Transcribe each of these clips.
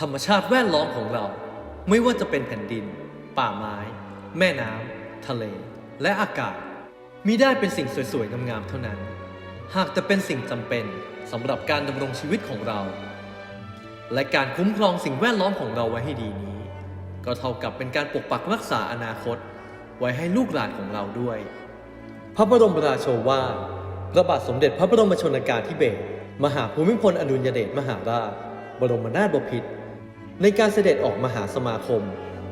ธรรมชาติแวดล้อมของเรา ไม่ว่าจะเป็นแผ่นดิน ป่าไม้ แม่น้ำทะเล และอากาศมิได้เป็นสิ่งสวยๆงามๆเท่านั้น หากแต่เป็นสิ่งจำเป็นสำหรับการดำรงชีวิตของเรา และการคุ้มครองสิ่งแวดล้อมของเราไว้ให้ดีนี้ ก็เท่ากับเป็นการปกปักรักษาอนาคต ไว้ให้ลูกหลานของเราด้วย พระบรมราโชวาทพระบาทสมเด็จพระบรมชนกาธิเบศรมหาภูมิพลอดุลยเดชมหาราช บรมนาถบพิตร ในการเสด็จออกมหาสมาคม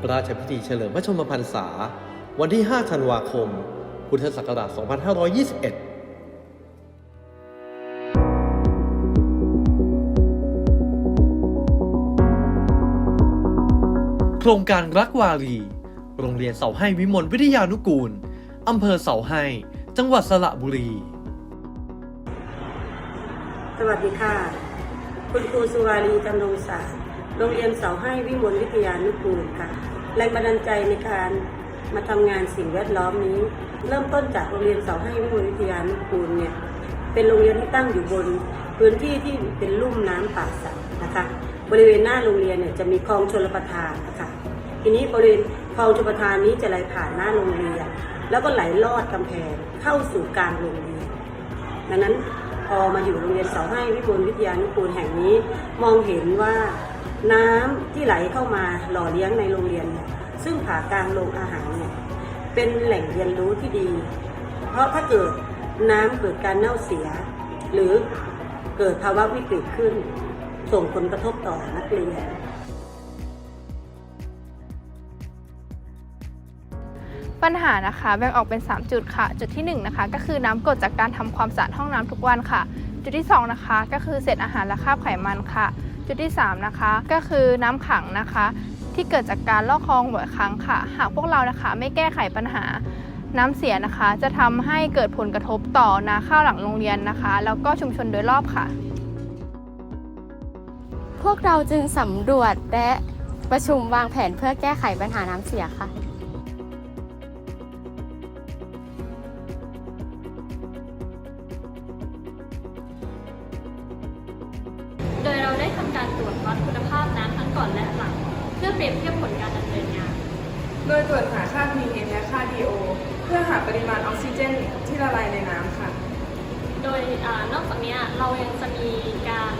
พระราชพิธีเฉลิมพระชนมพรรษา วันที่ 5 ธันวาคม พุทธศักราช 2521โครงการรักวารี โรงเรียนเสาให้วิมลวิทยานุกูล อำเภอเสาให้ จังหวัดสระบุรี สวัสดีค่ะ คุณครูสุวารีจำนงศักดิ์ โรงเรียนเสาให้วิมลวิทยานุกูลค่ะ แรงบันดาลใจในการมาทำงานสิ่งแวดล้อมนี้ เริ่มต้นจากโรงเรียนเสาให้วิมลวิทยานุกูลเนี่ยเป็นโรงเรียนที่ตั้งอยู่บนพื้นที่ที่เป็นลุ่มน้ำป่าสักนะคะ บริเวณหน้าโรงเรียนเนี่ยจะมีคลองชลประทานนะคะทีนี้บริเวณคลองชลประทานนี้จะไหลผ่านหน้าโรงเรียน แล้วก็ไหลลอดกำแพงเข้าสู่กลางโรงเรียนดังนั้นพอมาอยู่โรงเรียนเสาให้วิบูลวิทยานุกูลแห่งนี้ มองเห็นว่า น้ำที่ไหลเข้ามาหล่อเลี้ยงในโรงเรียนเนี่ยซึ่งผ่ากลางโรงอาหารเนี่ยเป็นแหล่งเรียนรู้ที่ดี เพราะถ้าเกิดน้ำเกิดการเน่าเสีย หรือเกิดภาวะวิกฤตขึ้น ส่งผลกระทบต่อนักเรียน ปัญหานะคะแบ่งออกเป็น 3 จุดค่ะ จุดที่ 1 นะคะ ก็คือน้ำกดจากการทำความสะอาดห้องน้ำทุกวันค่ะ จุดที่ 2 นะคะ ก็คือเศษอาหารและคราบไขมันค่ะ จุดที่ 3 นะคะ ก็คือน้ำขังนะคะ ที่เกิดจากการลอกคลองบ่อยครั้งค่ะ หากพวกเรานะคะไม่แก้ไขปัญหาน้ำเสียนะคะ จะทำให้เกิดผลกระทบต่อนาข้าวหลังโรงเรียนนะคะ แล้วก็ชุมชนโดยรอบค่ะ พวกเราจึงสำรวจและประชุมวางแผนเพื่อแก้ไขปัญหาน้ำเสียค่ะ วจวัดคุณภาพน้ำทั้งก่อนและหลัง เพื่อเปรียบเทียบผลการดำเนินงาน โดยตรวจหาค่า pH และค่า DO เพื่อหาปริมาณออกซิเจนที่ละลายในน้ำค่ะ โดยอานอกจากเนี้ยเรายังจะมีการ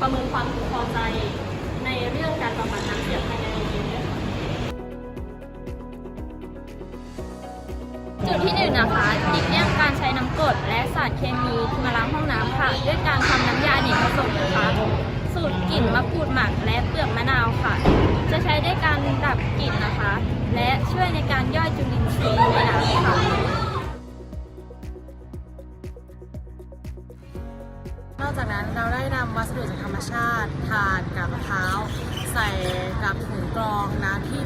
ประเมินความพึงพอใจในเรื่องการบำบัดน้ำเสียภายในโรงเรียนด้วยค่ะจุดที่หนึ่งนะคะหลีกเลี่ยงการใช้น้ำกรดและสารเคมีมาล้างห้องน้ำค่ะ ด้วยการ สูตรกลิ่นมะกรูดหมักและเปลือกมะนาวค่ะ จะใช้ได้การดับกลิ่นนะคะ และช่วยในการย่อยจุลินทรีย์ในน้ำค่ะนอกจากนั้นเราได้นำวัสดุจากธรรมชาติถ่านกาบมะพร้าวใส่กับถุงกรองน้ำที่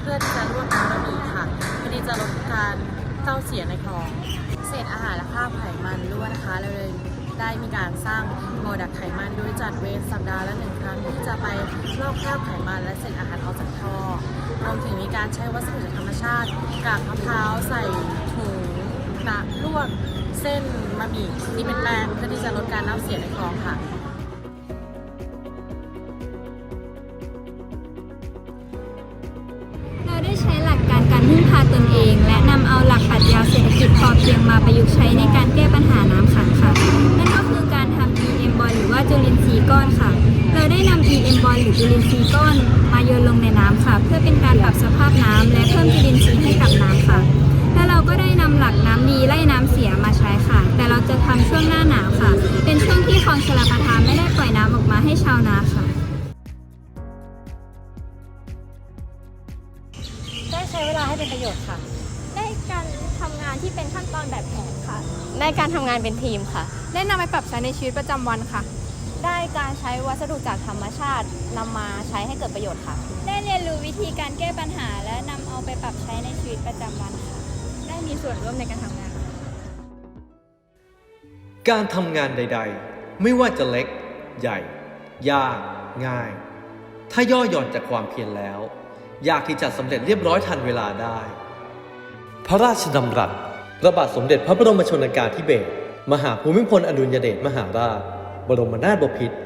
เพื่อที่จะรวบน้ำบะหมี่ค่ะเพื่อที่จะลดการเต้าเสียในคลอง เศษอาหารและคราบไขมันด้วยนะคะเราเลย ได้มีการสร้างโมดักไขมันโดยจัดเวรสัปดาห์ละหนึ่งครั้งที่จะไปลอกคราบไขมันและเศษอาหารออกจากท่อรวมถึงมีการใช้วัสดุจากธรรมชาติกากมะพร้าวใส่ถุงนะลวกเส้นบะหมี่ที่เป็นแป้งเพื่อที่จะลดการน่าเสียในคลองค่ะเราได้ใช้หลักการการพึ่งพาตนเอง และนำเอาหลักปรัชญาเศรษฐกิจพอเพียงมาประยุกต์ใช้ในการ ค่ะเราได้นำ EM bond หรือจุลินทรีย์ก้อนมาโยนลงในน้ำค่ะ เพื่อเป็นการปรับสภาพน้ำและเพิ่มจุลินทรีย์ให้กับน้ำค่ะ และเราก็ได้นำหลักน้ำดีไล่น้ำเสียมาใช้ค่ะ แต่เราจะทำช่วงหน้าหนาวค่ะ เป็นช่วงที่คลองชลประทานไม่ได้ปล่อยน้ำออกมาให้ชาวนาค่ะ ได้ใช้เวลาให้เป็นประโยชน์ค่ะ ได้การทำงานที่เป็นขั้นตอนแบบแผนค่ะ ได้การทำงานเป็นทีมค่ะ ได้นำไปปรับใช้ในชีวิตประจำวันค่ะ ได้การใช้วัสดุจากธรรมชาตินำมาใช้ให้เกิดประโยชน์ค่ะ ได้เรียนรู้วิธีการแก้ปัญหา และนำเอาไปปรับใช้ในชีวิตประจำวันค่ะ ได้มีส่วนร่วมในการทำงาน การทำงานใด ๆ ไม่ว่าจะเล็ก ใหญ่ ยาก ง่าย ถ้าย่อหย่อนจากความเพียรแล้ว ยากที่จะสำเร็จเรียบร้อยทันเวลาได้ พระราชดำรัสพระบาทสมเด็จพระบรมชนกาธิเบศรมหาภูมิพลอดุลยเดชมหาราช บรมนาถบพิตร